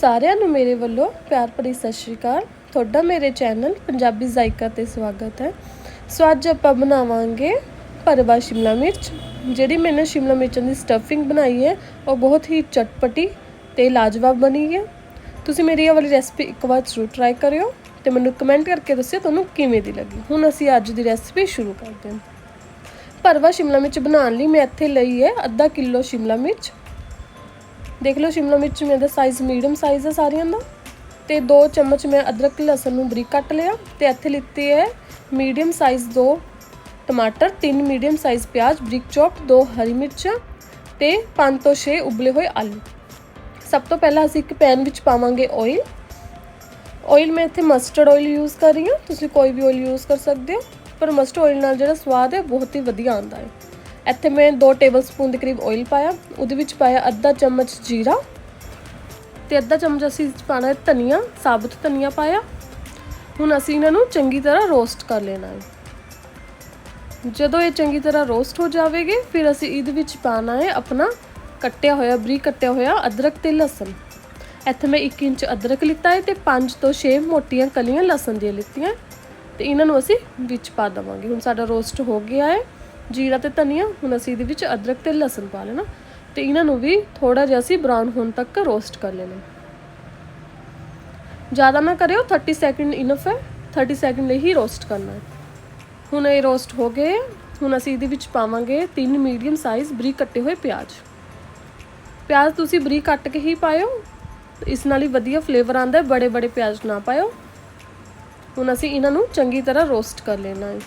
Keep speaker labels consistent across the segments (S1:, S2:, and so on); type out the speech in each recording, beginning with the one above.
S1: ਸਾਰਿਆਂ ਨੂੰ ਮੇਰੇ ਵੱਲੋਂ ਪਿਆਰ ਭਰੀ ਸਤਿ ਸ਼੍ਰੀ ਅਕਾਲ। ਤੁਹਾਡਾ ਮੇਰੇ ਚੈਨਲ ਪੰਜਾਬੀ ਜ਼ਾਇਕਾ ਤੇ ਸਵਾਗਤ ਹੈ। ਸੋ ਅੱਜ ਆਪਾਂ ਬਣਾਵਾਂਗੇ ਭਰਵਾ ਸ਼ਿਮਲਾ ਮਿਰਚ। ਜਿਹੜੀ ਮੈंने ਸ਼ਿਮਲਾ ਮਿਰਚਾਂ ਦੀ ਸਟਫਿੰਗ ਬਣਾਈ ਹੈ, ਉਹ ਬਹੁਤ ਹੀ ਚਟਪਟੀ ਤੇ ਲਾਜਵਾਬ ਬਣੀ ਹੈ। ਤੁਸੀਂ ਮੇਰੀ ਇਹ ਵਾਲੀ ਰੈਸਪੀ ਇੱਕ ਵਾਰ ਜ਼ਰੂਰ ਟਰਾਈ ਕਰਿਓ ਤੇ ਮੈਨੂੰ ਕਮੈਂਟ ਕਰਕੇ ਦੱਸਿਓ ਤੁਹਾਨੂੰ ਕਿਵੇਂ ਦੀ ਲੱਗੀ। ਹੁਣ ਅਸੀਂ ਅੱਜ ਦੀ ਰੈਸਪੀ ਸ਼ੁਰੂ ਕਰਦੇ ਹਾਂ। ਭਰਵਾ ਸ਼ਿਮਲਾ ਮਿਰਚ ਬਣਾਉਣ ਲਈ ਮੈਂ ਇੱਥੇ ਲਈ ਹੈ ਅੱਧਾ ਕਿਲੋ ਸ਼ਿਮਲਾ ਮਿਰਚ। ਦੇਖ ਲਓ ਸ਼ਿਮਲਾ ਮਿਰਚ ਮੇਰੇ ਦਾ ਸਾਈਜ਼ ਮੀਡੀਅਮ ਸਾਈਜ਼ ਹੈ ਸਾਰਿਆਂ ਦਾ। ਤੇ 2 ਚਮਚ ਮੈਂ ਅਦਰਕ ਲਸਣ ਨੂੰ ਬਰੀਕ ਕੱਟ ਲਿਆ। ਤੇ ਇੱਥੇ ਲਿੱਤੇ ਹੈ ਮੀਡੀਅਮ ਸਾਈਜ਼ 2 ਟਮਾਟਰ 3 ਮੀਡੀਅਮ ਸਾਈਜ਼ ਪਿਆਜ਼, ਬਰੀਕ ਚੌਪ 2 ਹਰੀ ਮਿਰਚਾਂ ਤੇ 5 ਤੋਂ 6 ਉਬਲੇ ਹੋਏ ਆਲੂ। ਸਭ ਤੋਂ ਪਹਿਲਾਂ ਅਸੀਂ ਇੱਕ ਪੈਨ ਵਿੱਚ ਪਾਵਾਂਗੇ ਆਇਲ ਆਇਲ ਮੈਂ ਇੱਥੇ ਮਸਟਰਡ ਆਇਲ ਯੂਜ਼ ਕਰ ਰਹੀ ਹਾਂ। ਤੁਸੀਂ ਕੋਈ ਵੀ ਆਇਲ ਯੂਜ਼ ਕਰ ਸਕਦੇ ਹੋ। ਪਰ ਮਸਟਰਡ ਆਇਲ ਨਾਲ ਜਿਹੜਾ ਸਵਾਦ ਹੈ, ਬਹੁਤ ਹੀ ਵਧੀਆ ਆਉਂਦਾ ਹੈ। ਇੱਥੇ ਮੈਂ 2 ਟੇਬਲਸਪੂਨ ਦੇ ਕਰੀਬ ਆਇਲ ਪਾਇਆ, ਉਹਦੇ ਵਿੱਚ ਪਾਇਆ ਅੱਧਾ ਚਮਚ ਜੀਰਾ ਤੇ ਅੱਧਾ ਚਮਚ ਅਸੀਂ ਵਿੱਚ ਪਾਣਾ ਧਨੀਆ, ਸਾਬੁਤ ਧਨੀਆ ਪਾਇਆ। ਹੁਣ ਅਸੀਂ ਇਹਨਾਂ ਨੂੰ ਚੰਗੀ ਤਰ੍ਹਾਂ ਰੋਸਟ ਕਰ ਲੈਣਾ ਹੈ। ਜਦੋਂ ਇਹ ਚੰਗੀ ਤਰ੍ਹਾਂ ਰੋਸਟ ਹੋ ਜਾਵੇਗੇ, ਫਿਰ ਅਸੀਂ ਇਹਦੇ ਵਿੱਚ ਪਾਣਾ ਹੈ ਆਪਣਾ ਕੱਟਿਆ ਹੋਇਆ, ਬਰੀਕ ਕੱਟਿਆ ਹੋਇਆ ਅਦਰਕ ਤੇ ਲਸਣ। ਇੱਥੇ ਮੈਂ 1 ਇੰਚ ਅਦਰਕ ਲਿੱਤਾ ਹੈ ਤੇ 5 ਤੋਂ 6 ਮੋਟੀਆਂ ਕਲੀਆਂ ਲਸਣ ਦੀਆਂ ਲਿੱਤੀਆਂ। ਤੇ ਇਹਨਾਂ ਨੂੰ ਅਸੀਂ ਵਿੱਚ ਪਾ ਦਵਾਂਗੇ। ਹੁਣ ਸਾਡਾ ਰੋਸਟ ਹੋ ਗਿਆ ਹੈ। ਜੀਰਾ ਤੇ ਧਨੀਆ, ਹੁਣ ਅਸੀਂ ਇਹਦੇ ਵਿੱਚ ਅਦਰਕ ਤੇ ਲਸਣ ਪਾ ਲੈਣਾ ਤੇ ਇਹਨਾਂ ਨੂੰ ਵੀ ਥੋੜਾ ਜਿਹਾ ਅਸੀਂ ਬ੍ਰਾਊਨ ਹੋਣ ਤੱਕ ਰੋਸਟ ਕਰ ਲੈਣਾ। ਜ਼ਿਆਦਾ ਨਾ ਕਰਿਓ 30 ਸੈਕਿੰਡ ਇਨਫ ਹੈ 30 ਸੈਕਿੰਡ ਲਈ ਹੀ ਰੋਸਟ ਕਰਨਾ ਹੈ। ਹੁਣ ਇਹ ਰੋਸਟ ਹੋ ਗਏ, ਹੁਣ ਅਸੀਂ ਇਹਦੇ ਵਿੱਚ ਪਾਵਾਂਗੇ ਤਿੰਨ ਮੀਡੀਅਮ ਸਾਈਜ਼ ਬਰੀਕ ਕੱਟੇ ਹੋਏ ਪਿਆਜ਼। ਪਿਆਜ਼ ਤੁਸੀਂ ਬਰੀਕ ਕੱਟ ਕੇ ਹੀ ਪਾਇਓ, ਇਸ ਨਾਲ ਹੀ ਵਧੀਆ ਫਲੇਵਰ ਆਉਂਦਾ ਹੈ ਬੜੇ ਬੜੇ ਪਿਆਜ਼ ਨਾ ਪਾਇਓ। ਹੁਣ ਅਸੀਂ ਇਹਨਾਂ ਨੂੰ ਚੰਗੀ ਤਰ੍ਹਾਂ ਰੋਸਟ ਕਰ ਲੈਣਾ ਹੈ।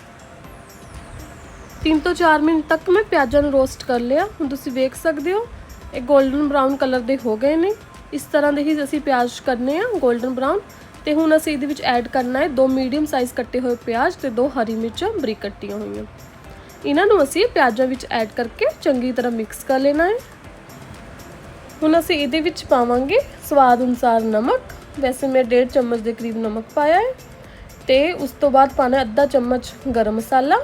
S1: 3 ਤੋਂ 4 ਮਿੰਟ ਤੱਕ ਮੈਂ ਪਿਆਜ਼ਾਂ ਨੂੰ ਰੋਸਟ ਕਰ ਲਿਆ। ਹੁਣ ਤੁਸੀਂ ਵੇਖ ਸਕਦੇ ਹੋ, ਇਹ 골ਡਨ ਬ੍ਰਾਊਨ ਕਲਰ ਦੇ ਹੋ ਗਏ ਨੇ। ਇਸ ਤਰ੍ਹਾਂ ਦੇ ਹੀ ਅਸੀਂ ਪਿਆਜ਼ ਕਰਨੇ ਆ 골ਡਨ ਬ੍ਰਾਊਨ ਤੇ ਹੁਣ ਅਸੀਂ ਇਹਦੇ ਵਿੱਚ ਐਡ ਕਰਨਾ ਹੈ ਦੋ ਮੀਡੀਅਮ ਸਾਈਜ਼ ਕੱਟੇ ਹੋਏ ਪਿਆਜ਼ ਤੇ ਦੋ ਹਰੀ ਮਿਰਚਾਂ ਬਰੀਕ ਕੱਟੀਆਂ ਹੋਈਆਂ। ਇਹਨਾਂ ਨੂੰ ਅਸੀਂ ਪਿਆਜ਼ਾਂ ਵਿੱਚ ਐਡ ਕਰਕੇ ਚੰਗੀ ਤਰ੍ਹਾਂ ਮਿਕਸ ਕਰ ਲੈਣਾ ਹੈ। ਹੁਣ ਅਸੀਂ ਇਹਦੇ ਵਿੱਚ ਪਾਵਾਂਗੇ ਸਵਾਦ ਅਨੁਸਾਰ ਨਮਕ। ਵੈਸੇ ਮੈਂ 1.5 ਚਮਚ ਦੇ ਕਰੀਬ ਨਮਕ ਪਾਇਆ ਹੈ। ਤੇ ਉਸ ਤੋਂ ਬਾਅਦ ਪਾਣਾ ਅੱਧਾ ਚਮਚ ਗਰਮ ਮਸਾਲਾ।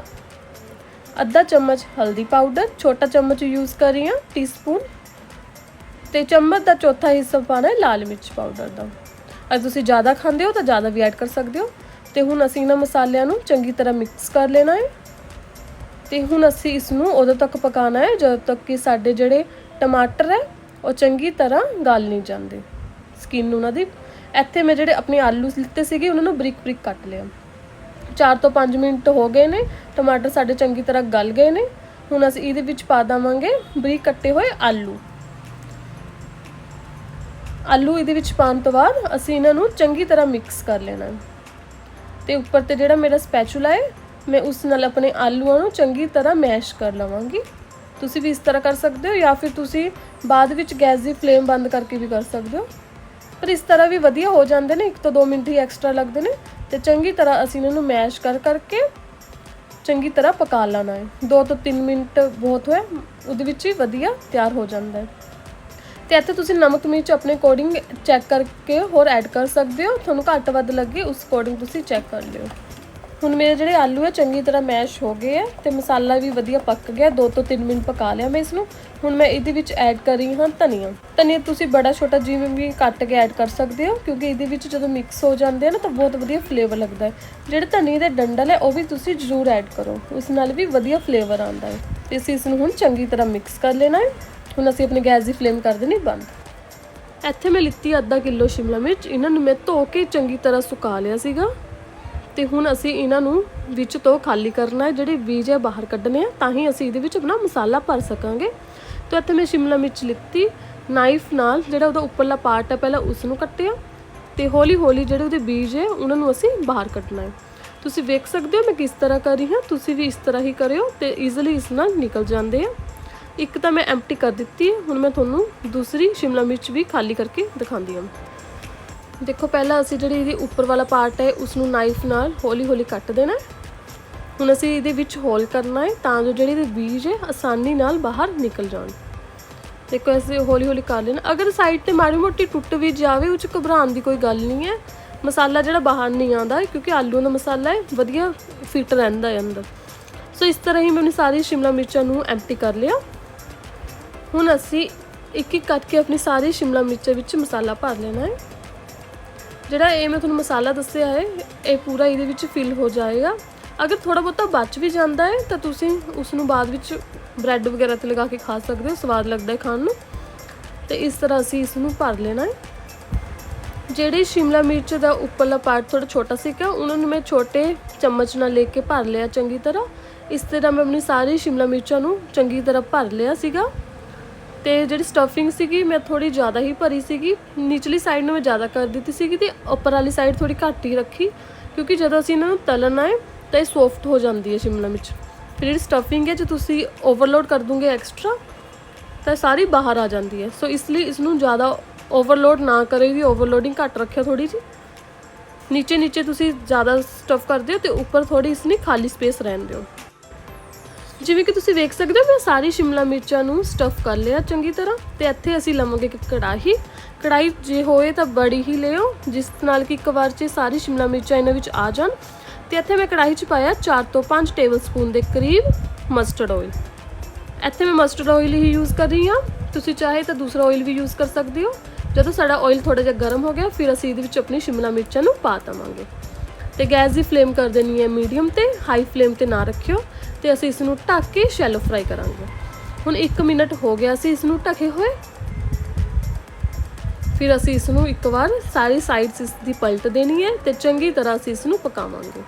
S1: ਅੱਧਾ ਚਮਚ ਹਲਦੀ ਪਾਊਡਰ, ਛੋਟਾ ਚਮਚ ਯੂਜ਼ ਕਰ ਰਹੀ ਹਾਂ ਟੀਸਪੂਨ ਤੇ ਚਮਚ ਦਾ ਚੌਥਾ ਹਿੱਸਾ ਪਾਣਾ ਹੈ ਲਾਲ ਮਿਰਚ ਪਾਊਡਰ ਦਾ। ਅਗਰ ਤੁਸੀਂ ਜ਼ਿਆਦਾ ਖਾਂਦੇ ਹੋ ਤਾਂ ਜ਼ਿਆਦਾ ਵੀ ਐਡ ਕਰ ਸਕਦੇ ਹੋ। ਤੇ ਹੁਣ ਅਸੀਂ ਇਹਨਾਂ ਮਸਾਲਿਆਂ ਨੂੰ ਚੰਗੀ ਤਰ੍ਹਾਂ ਮਿਕਸ ਕਰ ਲੈਣਾ ਹੈ। ਤੇ ਹੁਣ ਅਸੀਂ ਇਸ ਨੂੰ ਉਦੋਂ ਤੱਕ ਪਕਾਉਣਾ ਹੈ ਜਦੋਂ ਤੱਕ ਕਿ ਸਾਡੇ ਜਿਹੜੇ ਟਮਾਟਰ ਹੈ, ਉਹ ਚੰਗੀ ਤਰ੍ਹਾਂ ਗਲ ਨਹੀਂ ਜਾਂਦੇ। ਸਕਿਨ ਉਹਨਾਂ ਦੀ। ਇੱਥੇ ਮੈਂ ਜਿਹੜੇ ਆਪਣੇ ਆਲੂ ਲਿੱਤੇ ਸੀਗੇ, ਉਹਨਾਂ ਨੂੰ ਬਰੀਕ ਬਰੀਕ ਕੱਟ ਲਿਆ 4 ਤੋਂ 5 ਮਿੰਟ ਹੋ ਗਏ ਨੇ, ਟਮਾਟਰ ਸਾਡੇ ਚੰਗੀ ਤਰ੍ਹਾਂ ਗਲ ਗਏ ਨੇ, ਹੁਣ ਅਸੀਂ ਇਹਦੇ ਵਿੱਚ ਪਾ ਦਵਾਂਗੇ ਬਰੀਕ ਕੱਟੇ ਹੋਏ ਆਲੂ। ਆਲੂ ਇਹਦੇ ਵਿੱਚ ਪਾਉਣ ਤੋਂ ਬਾਅਦ ਅਸੀਂ ਇਹਨਾਂ ਨੂੰ ਚੰਗੀ ਤਰ੍ਹਾਂ ਮਿਕਸ ਕਰ ਲੈਣਾ ਤੇ ਉੱਪਰ ਤੇ ਜਿਹੜਾ ਮੇਰਾ ਸਪੈਚੂਲਾ ਹੈ, ਮੈਂ ਉਸ ਨਾਲ ਆਪਣੇ ਆਲੂਆਂ ਨੂੰ ਚੰਗੀ ਤਰ੍ਹਾਂ ਮੈਸ਼ ਕਰ ਲਵਾਂਗੀ। ਤੁਸੀਂ ਵੀ ਇਸ ਤਰ੍ਹਾਂ ਕਰ ਸਕਦੇ ਹੋ ਜਾਂ ਫਿਰ ਤੁਸੀਂ ਬਾਅਦ ਵਿੱਚ ਗੈਸ ਦੀ ਫਲੇਮ ਬੰਦ ਕਰਕੇ ਵੀ ਕਰ ਸਕਦੇ ਹੋ। ਪਰ ਇਸ ਤਰ੍ਹਾਂ ਵੀ ਵਧੀਆ ਹੋ ਜਾਂਦੇ ਨੇ 1 ਤੋਂ 2 ਮਿੰਟ ਹੀ ਐਕਸਟਰਾ ਲੱਗਦੇ ਨੇ। ਤੇ ਚੰਗੀ ਤਰ੍ਹਾਂ ਅਸੀਂ ਇਹਨਾਂ ਨੂੰ ਮੈਸ਼ ਕਰ ਕਰਕੇ ਚੰਗੀ ਤਰ੍ਹਾਂ ਪਕਾ ਲੈਣਾ ਹੈ। 2 ਤੋਂ 3 ਮਿੰਟ ਬਹੁਤ ਹੋਏ, ਉਹਦੇ ਵਿੱਚ ਹੀ ਵਧੀਆ ਤਿਆਰ ਹੋ ਜਾਂਦਾ ਹੈ। ਤੇ ਇੱਥੇ ਤੁਸੀਂ ਨਮਕ ਮਿਰਚ ਆਪਣੇ ਅਕੋਰਡਿੰਗ ਚੈੱਕ ਕਰਕੇ ਹੋਰ ਐਡ ਕਰ ਸਕਦੇ ਹੋ। ਤੁਹਾਨੂੰ ਘੱਟ ਵੱਧ ਲੱਗੇ ਉਸ ਅਕੋਰਡਿੰਗ ਤੁਸੀਂ ਚੈੱਕ ਕਰ ਲਿਓ। ਹੁਣ ਮੇਰੇ ਜਿਹੜੇ ਆਲੂ ਹੈ ਚੰਗੀ ਤਰ੍ਹਾਂ ਮੈਸ਼ ਹੋ ਗਏ ਹੈ ਤੇ ਮਸਾਲਾ ਵੀ ਵਧੀਆ ਪੱਕ ਗਿਆ। 2 ਤੋਂ 3 ਮਿੰਟ ਪਕਾ ਲਿਆ ਮੈਂ ਇਸ ਨੂੰ ਹੁਣ ਮੈਂ ਇਹਦੇ ਵਿੱਚ ਐਡ ਕਰ ਰਹੀ ਹਾਂ ਧਨੀਆ। ਧਨੀਆ ਤੁਸੀਂ ਬੜਾ ਛੋਟਾ ਜਿਵੇਂ ਵੀ ਕੱਟ ਕੇ ਐਡ ਕਰ ਸਕਦੇ ਹੋ, ਕਿਉਂਕਿ ਇਹਦੇ ਵਿੱਚ ਜਦੋਂ ਮਿਕਸ ਹੋ ਜਾਂਦੇ ਆ ਨਾ, ਤਾਂ ਬਹੁਤ ਵਧੀਆ ਫਲੇਵਰ ਲੱਗਦਾ ਹੈ। ਜਿਹੜੇ ਧਨੀਏ ਦੇ ਡੰਡਲ ਹੈ ਉਹ ਵੀ ਤੁਸੀਂ ਜ਼ਰੂਰ ਐਡ ਕਰੋ। ਉਸ ਨਾਲ ਵੀ ਵਧੀਆ ਫਲੇਵਰ ਆਉਂਦਾ ਹੈ। ਤੇ ਅਸੀਂ ਇਸ ਨੂੰ ਹੁਣ ਚੰਗੀ ਤਰ੍ਹਾਂ ਮਿਕਸ ਕਰ ਲੈਣਾ ਹੈ। ਹੁਣ ਅਸੀਂ ਆਪਣੀ ਗੈਸ ਦੀ ਫਲੇਮ ਕਰ ਦੇਣੀ ਬੰਦ। ਇੱਥੇ ਮੈਂ ਲਿੱਤੀ ਅੱਧਾ ਕਿਲੋ ਸ਼ਿਮਲਾ ਮਿਰਚ। ਇਹਨਾਂ ਨੂੰ ਮੈਂ ਧੋ ਕੇ ਚੰਗੀ ਤਰ੍ਹਾਂ ਸੁਕਾ ਲਿਆ ਸੀਗਾ। ਤੇ ਹੁਣ ਅਸੀਂ ਇਹਨਾਂ ਨੂੰ ਵਿੱਚ ਤੋਂ ਖਾਲੀ ਕਰਨਾ ਹੈ, ਜਿਹੜੇ ਬੀਜ ਹੈ ਬਾਹਰ ਕੱਢਨੇ ਆ, ਤਾਂ ਹੀ ਅਸੀਂ ਇਹਦੇ ਵਿੱਚ ਆਪਣਾ ਮਸਾਲਾ ਭਰ ਸਕਾਂਗੇ। ਤਾਂ ਇੱਥੇ ਮੈਂ ਸ਼ਿਮਲਾ ਮਿਰਚ ਲਿੱਤੀ ਨਾਈਫ ਨਾਲ ਜਿਹੜਾ ਉਹਦਾ ਉੱਪਰਲਾ ਪਾਰਟ ਹੈ, ਪਹਿਲਾਂ ਉਸ ਨੂੰ ਕੱਟਿਆ ਤੇ ਹੌਲੀ ਹੌਲੀ ਜਿਹੜੇ ਉਹਦੇ ਬੀਜ ਹੈ, ਉਹਨਾਂ ਨੂੰ ਅਸੀਂ ਬਾਹਰ ਕੱਢਣਾ ਹੈ। ਤੁਸੀਂ ਵੇਖ ਸਕਦੇ ਹੋ ਮੈਂ ਕਿਸ ਤਰ੍ਹਾਂ ਕਰ ਰਹੀ ਹਾਂ, ਤੁਸੀਂ ਵੀ ਇਸ ਤਰ੍ਹਾਂ ਹੀ ਕਰਿਓ ਤੇ ਈਜ਼ੀਲੀ ਇਸ ਨਾਲ ਨਿਕਲ ਜਾਂਦੇ ਆ। ਇੱਕ ਤਾਂ ਮੈਂ ਐਮਟੀ ਕਰ ਦਿੱਤੀ ਹੈ, ਹੁਣ ਮੈਂ ਤੁਹਾਨੂੰ ਦੂਸਰੀ ਸ਼ਿਮਲਾ ਮਿਰਚ ਵੀ ਖਾਲੀ ਕਰਕੇ ਦਿਖਾਉਂਦੀ ਹਾਂ। ਦੇਖੋ, ਪਹਿਲਾਂ ਅਸੀਂ ਜਿਹੜੀ ਇਹਦੀ ਉੱਪਰ ਵਾਲਾ ਪਾਰਟ ਹੈ ਉਸ ਨੂੰ ਨਾਈਫ ਨਾਲ ਹੌਲੀ-ਹੌਲੀ ਕੱਟ ਦੇਣਾ ਹੁਣ ਅਸੀਂ ਇਹਦੇ ਵਿੱਚ ਹੋਲ ਕਰਨਾ ਹੈ ਤਾਂ ਜੋ ਜਿਹੜੇ ਇਹਦੇ ਬੀਜ ਹੈ, ਆਸਾਨੀ ਨਾਲ ਬਾਹਰ ਨਿਕਲ ਜਾਣ। ਦੇਖੋ, ਅਸੀਂ ਹੌਲੀ-ਹੌਲੀ ਕਰ ਲੈਣਾ। ਅਗਰ ਸਾਈਡ ਤੇ ਮਾੜੀ ਮੋਟੀ ਟੁੱਟ ਵੀ ਜਾਵੇ, ਉਹ ਚ ਘਬਰਾਉਣ ਦੀ ਕੋਈ ਗੱਲ ਨਹੀਂ ਹੈ। ਮਸਾਲਾ ਜਿਹੜਾ ਬਾਹਰ ਨਹੀਂ ਆਉਂਦਾ, ਕਿਉਂਕਿ ਆਲੂ ਦਾ ਮਸਾਲਾ ਹੈ, ਵਧੀਆ ਫਿੱਟ ਰਹਿੰਦਾ ਹੈ ਅੰਦਰ। ਸੋ ਇਸ ਤਰ੍ਹਾਂ ਹੀ ਮੈਂ ਆਪਣੀ ਸਾਰੀ ਸ਼ਿਮਲਾ ਮਿਰਚਾਂ ਨੂੰ ਐਮਟੀ ਕਰ ਲਿਆ। ਹੁਣ ਅਸੀਂ ਇੱਕ ਇੱਕ ਕਰਕੇ ਆਪਣੀ ਸਾਰੀ ਸ਼ਿਮਲਾ ਮਿਰਚ ਵਿੱਚ ਮਸਾਲਾ ਭਰ ਲੈਣਾ ਹੈ। ਜਿਹੜਾ ਇਹ ਮੈਂ ਤੁਹਾਨੂੰ ਮਸਾਲਾ ਦੱਸਿਆ ਹੈ, ਇਹ ਪੂਰਾ ਇਹਦੇ ਵਿੱਚ ਫਿਲ ਹੋ ਜਾਏਗਾ। ਅਗਰ ਥੋੜਾ ਬਹੁਤਾ ਬਚ ਵੀ ਜਾਂਦਾ ਹੈ, ਤਾਂ ਤੁਸੀਂ ਉਸ ਨੂੰ ਬਾਅਦ ਵਿੱਚ ਬ੍ਰੈਡ ਵਗੈਰਾ ਤੇ ਲਗਾ ਕੇ ਖਾ ਸਕਦੇ ਹੋ, ਸਵਾਦ ਲੱਗਦਾ ਹੈ ਖਾਣ ਨੂੰ। ਤੇ ਇਸ ਤਰ੍ਹਾਂ ਅਸੀਂ ਇਸ ਨੂੰ ਭਰ ਲੈਣਾ ਹੈ। ਜਿਹੜੇ ਸ਼ਿਮਲਾ ਮਿਰਚ ਦਾ ਉੱਪਰਲਾ ਪਾਰਟ ਥੋੜਾ ਛੋਟਾ ਸੀਗਾ ਉਹਨਾਂ ਨੂੰ ਮੈਂ ਛੋਟੇ ਚਮਚ ਨਾਲ ਲੈ ਕੇ ਭਰ ਲਿਆ ਚੰਗੀ ਤਰ੍ਹਾਂ। ਇਸ ਤਰ੍ਹਾਂ ਮੈਂ ਆਪਣੀ ਸਾਰੀ ਸ਼ਿਮਲਾ ਮਿਰਚਾਂ ਨੂੰ ਚੰਗੀ ਤਰ੍ਹਾਂ ਭਰ ਲਿਆ ਸੀਗਾ। ਤੇ ਜਿਹੜੀ ਸਟਫਿੰਗ ਸੀਗੀ ਮੈਂ ਥੋੜੀ ਜ਼ਿਆਦਾ ਹੀ ਭਰੀ ਸੀਗੀ। ਨਿਚਲੀ ਸਾਈਡ ਨੂੰ ਮੈਂ ਜ਼ਿਆਦਾ ਕਰ ਦਿੱਤੀ ਸੀਗੀ ਤੇ ਉੱਪਰ ਵਾਲੀ ਸਾਈਡ ਥੋੜੀ ਘੱਟ ਹੀ ਰੱਖੀ ਕਿਉਂਕਿ ਜਦੋਂ ਅਸੀਂ ਇਹਨਾਂ ਨੂੰ ਤਲਣਾ ਹੈ ਤਾਂ ਇਹ ਸੌਫਟ ਹੋ ਜਾਂਦੀ ਹੈ ਸ਼ਿਮਲਾ ਮਿਰਚ। ਫਿਰ ਜਿਹੜੀ ਸਟਫਿੰਗ ਹੈ, ਜੇ ਤੁਸੀਂ ਓਵਰਲੋਡ ਕਰ ਦੋਗੇ ਐਕਸਟਰਾ ਤਾਂ ਸਾਰੀ ਬਾਹਰ ਆ ਜਾਂਦੀ ਹੈ। ਸੋ ਇਸ ਲਈ ਇਸ ਨੂੰ ਜ਼ਿਆਦਾ ਓਵਰਲੋਡ ਨਾ ਕਰੇ ਵੀ ਓਵਰਲੋਡਿੰਗ ਘੱਟ ਰੱਖਿਆ ਥੋੜੀ ਜੀ ਨੀਚੇ ਨੀਚੇ ਤੁਸੀਂ ਜ਼ਿਆਦਾ ਸਟਫ ਕਰਦੇ ਹੋ ਤੇ ਉੱਪਰ ਥੋੜੀ ਇਸ ਲਈ ਖਾਲੀ ਸਪੇਸ ਰਹਿਣ ਦਿਓ। ਜਿਵੇਂ ਕਿ ਤੁਸੀਂ ਵੇਖ ਸਕਦੇ ਹੋ, ਮੈਂ ਸਾਰੀ ਸ਼ਿਮਲਾ ਮਿਰਚਾਂ ਨੂੰ ਸਟਫ ਕਰ ਲਿਆ ਚੰਗੀ ਤਰ੍ਹਾਂ ਤੇ ਇੱਥੇ ਅਸੀਂ ਲਵਾਂਗੇ ਇੱਕ ਕੜਾਹੀ। ਕੜਾਈ ਜੇ ਹੋਏ ਤਾਂ ਬੜੀ ਹੀ ਲਿਓ, ਜਿਸ ਨਾਲ ਕਿ ਇੱਕ ਵਾਰ 'ਚ ਸਾਰੀ ਸ਼ਿਮਲਾ ਮਿਰਚਾਂ ਇਹਨਾਂ ਵਿੱਚ ਆ ਜਾਣ। ਤੇ ਇੱਥੇ ਮੈਂ ਕੜਾਹੀ 'ਚ ਪਾਇਆ 4 ਤੋਂ 5 ਟੇਬਲ ਸਪੂਨ ਦੇ ਕਰੀਬ ਮਸਟਰਡ ਆਇਲ ਇੱਥੇ ਮੈਂ ਮਸਟਰਡ ਆਇਲ ਹੀ ਯੂਜ਼ ਕਰ ਰਹੀ ਹਾਂ। ਤੁਸੀਂ ਚਾਹੇ ਤਾਂ ਦੂਸਰਾ ਆਇਲ ਵੀ ਯੂਜ਼ ਕਰ ਸਕਦੇ ਹੋ। ਜਦੋਂ ਸਾਡਾ ਆਇਲ ਥੋੜਾ ਜਿਹਾ ਗਰਮ ਹੋ ਗਿਆ, ਫਿਰ ਅਸੀਂ ਇਹਦੇ ਵਿੱਚ ਆਪਣੀ ਸ਼ਿਮਲਾ ਮਿਰਚਾਂ ਨੂੰ ਪਾ ਦਵਾਂਗੇ। ਤੇ ਗੈਸ ਦੀ ਫਲੇਮ ਕਰ ਦੇਣੀ ਹੈ ਮੀਡੀਅਮ ਤੇ ਹਾਈ ਫਲੇਮ ਤੇ ਨਾ ਰੱਖਿਓ। ਤੇ ਅਸੀਂ ਇਸ ਨੂੰ ਢੱਕ ਕੇ ਸ਼ੈਲੋ ਫਰਾਈ ਕਰਾਂਗੇ। ਹੁਣ 1 ਮਿੰਟ ਹੋ ਗਿਆ ਸੀ ਇਸ ਨੂੰ ਢਕੇ ਹੋਏ। ਫਿਰ ਅਸੀਂ ਇਸ ਨੂੰ ਇੱਕ ਵਾਰ ਸਾਰੀ ਸਾਈਡਸ ਇਸ ਦੀ ਪਲਟ ਦੇਣੀ ਹੈ ਤੇ ਚੰਗੀ ਤਰ੍ਹਾਂ ਅਸੀਂ ਇਸ ਨੂੰ ਪਕਾਵਾਂਗੇ।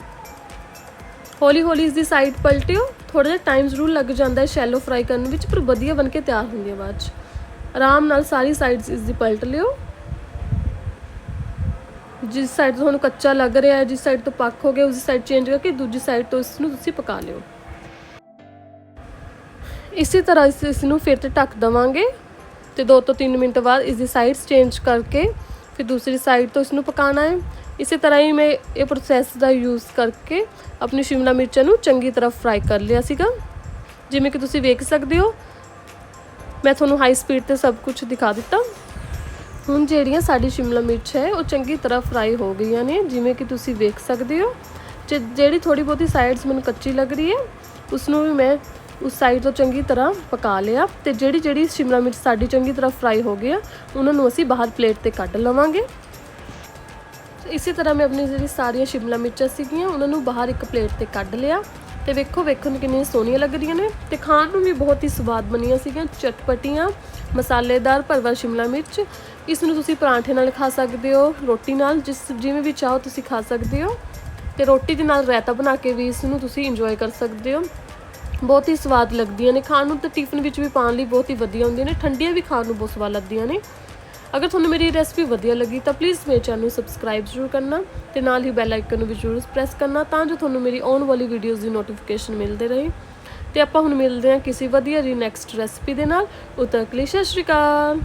S1: ਹੌਲੀ ਹੌਲੀ ਇਸ ਦੀ ਸਾਈਡ ਪਲਟਿਓ ਥੋੜਾ ਜਿਹਾ ਟਾਈਮ ਜ਼ਰੂਰ ਲੱਗ ਜਾਂਦਾ ਹੈ ਸ਼ੈਲੋ ਫਰਾਈ ਕਰਨ ਵਿੱਚ, ਪਰ ਵਧੀਆ ਬਣ ਕੇ ਤਿਆਰ ਹੁੰਦੀ ਹੈ ਬਾਅਦ ਚ। ਆਰਾਮ ਨਾਲ ਸਾਰੀ ਸਾਈਡਸ ਇਸ ਦੀ ਪਲਟ ਲਿਓ। ਜਿਸ ਸਾਈਡ ਤੋਂ ਤੁਹਾਨੂੰ ਕੱਚਾ ਲੱਗ ਰਿਹਾ ਹੈ, ਜਿਸ ਸਾਈਡ ਤੋਂ ਪੱਕ ਹੋ ਗਿਆ, ਉਸ ਸਾਈਡ ਚੇਂਜ ਕਰਕੇ ਦੂਜੀ ਸਾਈਡ ਤੋਂ ਇਸ ਨੂੰ ਤੁਸੀਂ ਪਕਾ ਲਿਓ। ਇਸੇ ਤਰ੍ਹਾਂ ਅਸੀਂ ਇਸ ਨੂੰ ਫਿਰ ਤੇ ਢੱਕ ਦਵਾਂਗੇ ਤੇ 2 ਤੋਂ 3 ਮਿੰਟ ਬਾਅਦ ਇਸ ਦੀ ਸਾਈਡਸ ਚੇਂਜ ਕਰਕੇ ਫਿਰ ਦੂਸਰੀ ਸਾਈਡ ਤੋਂ ਇਸ ਨੂੰ ਪਕਾਉਣਾ ਹੈ। ਇਸੇ ਤਰ੍ਹਾਂ ਹੀ ਮੈਂ ਇਹ ਪ੍ਰੋਸੈਸ ਦਾ ਯੂਜ਼ ਕਰਕੇ ਆਪਣੀ ਸ਼ਿਮਲਾ ਮਿਰਚਾਂ ਨੂੰ ਚੰਗੀ ਤਰ੍ਹਾਂ ਫਰਾਈ ਕਰ ਲਿਆ ਸੀਗਾ। ਜਿਵੇਂ ਕਿ ਤੁਸੀਂ ਵੇਖ ਸਕਦੇ ਹੋ, ਮੈਂ ਤੁਹਾਨੂੰ ਹਾਈ ਸਪੀਡ ਤੇ ਸਭ ਕੁਝ ਦਿਖਾ ਦਿੱਤਾ। ਹੁਣ ਜਿਹੜੀਆਂ ਸਾਡੀ ਸ਼ਿਮਲਾ ਮਿਰਚ ਹੈ, ਉਹ ਚੰਗੀ ਤਰ੍ਹਾਂ ਫਰਾਈ ਹੋ ਗਈਆਂ ਨੇ। ਜਿਵੇਂ ਕਿ ਤੁਸੀਂ ਵੇਖ ਸਕਦੇ ਹੋ। ਜੇ ਜਿਹੜੀ ਥੋੜੀ ਬਹੁਤੀ ਸਾਈਡਸ ਮੈਨੂੰ ਕੱਚੀ ਲੱਗ ਰਹੀ ਹੈ ਉਸ ਨੂੰ ਵੀ ਮੈਂ ਉਸ ਸਾਈਡ ਤੋਂ ਚੰਗੀ ਤਰ੍ਹਾਂ ਪਕਾ ਲਿਆ ਤੇ ਜਿਹੜੀ ਜਿਹੜੀ ਸ਼ਿਮਲਾ ਮਿਰਚ ਸਾਡੀ ਚੰਗੀ ਤਰ੍ਹਾਂ ਫਰਾਈ ਹੋ ਗਈ ਆ, ਉਹਨਾਂ ਨੂੰ ਅਸੀਂ ਬਾਹਰ ਪਲੇਟ ਤੇ ਕੱਢ ਲਵਾਂਗੇ। ਇਸੇ ਤਰ੍ਹਾਂ ਮੈਂ ਆਪਣੀ ਜਿਹੜੀ ਸਾਰੀਆਂ ਸ਼ਿਮਲਾ ਮਿਰਚਾਂ ਸੀਗੀਆਂ, ਉਹਨਾਂ ਨੂੰ ਬਾਹਰ ਇੱਕ ਪਲੇਟ ਤੇ ਕੱਢ ਲਿਆ ਤੇ ਵੇਖੋ, ਵੇਖਣ ਨੂੰ ਕਿੰਨੀਆਂ ਸੋਹਣੀਆਂ ਲੱਗ ਰਹੀਆਂ ਨੇ ਤੇ ਖਾਣ ਨੂੰ ਵੀ ਬਹੁਤ ਹੀ ਸਵਾਦ ਬਣੀਆਂ ਸੀਗੀਆਂ ਚਟਪਟੀਆਂ, ਮਸਾਲੇਦਾਰ ਭਰਵਾ ਸ਼ਿਮਲਾ ਮਿਰਚ। ਇਸ ਨੂੰ ਤੁਸੀਂ ਪਰਾਂਠੇ ਨਾਲ ਖਾ ਸਕਦੇ ਹੋ, ਰੋਟੀ ਨਾਲ, ਜਿਸ ਜਿਵੇਂ ਵੀ ਚਾਹੋ ਤੁਸੀਂ ਖਾ ਸਕਦੇ ਹੋ ਤੇ ਰੋਟੀ ਦੇ ਨਾਲ ਰਾਇਤਾ ਬਣਾ ਕੇ ਵੀ ਇਸ ਨੂੰ ਤੁਸੀਂ ਇੰਜੋਏ ਕਰ ਸਕਦੇ ਹੋ। ਬਹੁਤ ਹੀ ਸਵਾਦ ਲੱਗਦੀਆਂ ਨੇ। ਖਾਣ ਨੂੰ ਤੇ ਟਿਫਨ ਵਿੱਚ ਵੀ ਪਾਉਣ ਲਈ ਬਹੁਤ ਹੀ ਵਧੀਆ ਹੁੰਦੀਆਂ ਨੇ। ਠੰਡੀਆਂ ਵੀ ਖਾਣ ਨੂੰ ਬਹੁਤ ਸਵਾਦ ਲੱਗਦੀਆਂ ਨੇ। ਅਗਰ ਤੁਹਾਨੂੰ ਮੇਰੀ ਰੈਸਪੀ ਵਧੀਆ ਲੱਗੀ ਤਾਂ ਪਲੀਜ਼ ਮੇਰੇ ਚੈਨਲ ਨੂੰ ਸਬਸਕ੍ਰਾਈਬ ਜ਼ਰੂਰ ਕਰਨਾ ਤੇ ਨਾਲ ਹੀ ਬੈਲ ਆਈਕਨ ਨੂੰ ਵੀ ਜ਼ਰੂਰ ਪ੍ਰੈਸ ਕਰਨਾ ਤਾਂ ਜੋ ਤੁਹਾਨੂੰ ਮੇਰੀ ਆਉਣ ਵਾਲੀ ਵੀਡੀਓਜ਼ ਦੀ ਨੋਟੀਫਿਕੇਸ਼ਨ ਮਿਲਦੇ ਰਹੇ। ਤੇ ਆਪਾਂ ਹੁਣ ਮਿਲਦੇ ਹਾਂ ਕਿਸੇ ਵਧੀਆ ਜੀ ਨੈਕਸਟ ਰੈਸਪੀ ਦੇ ਨਾਲ। ਉਦੋਂ ਤੱਕ ਸਤਿ ਸ਼੍ਰੀ ਅਕਾਲ।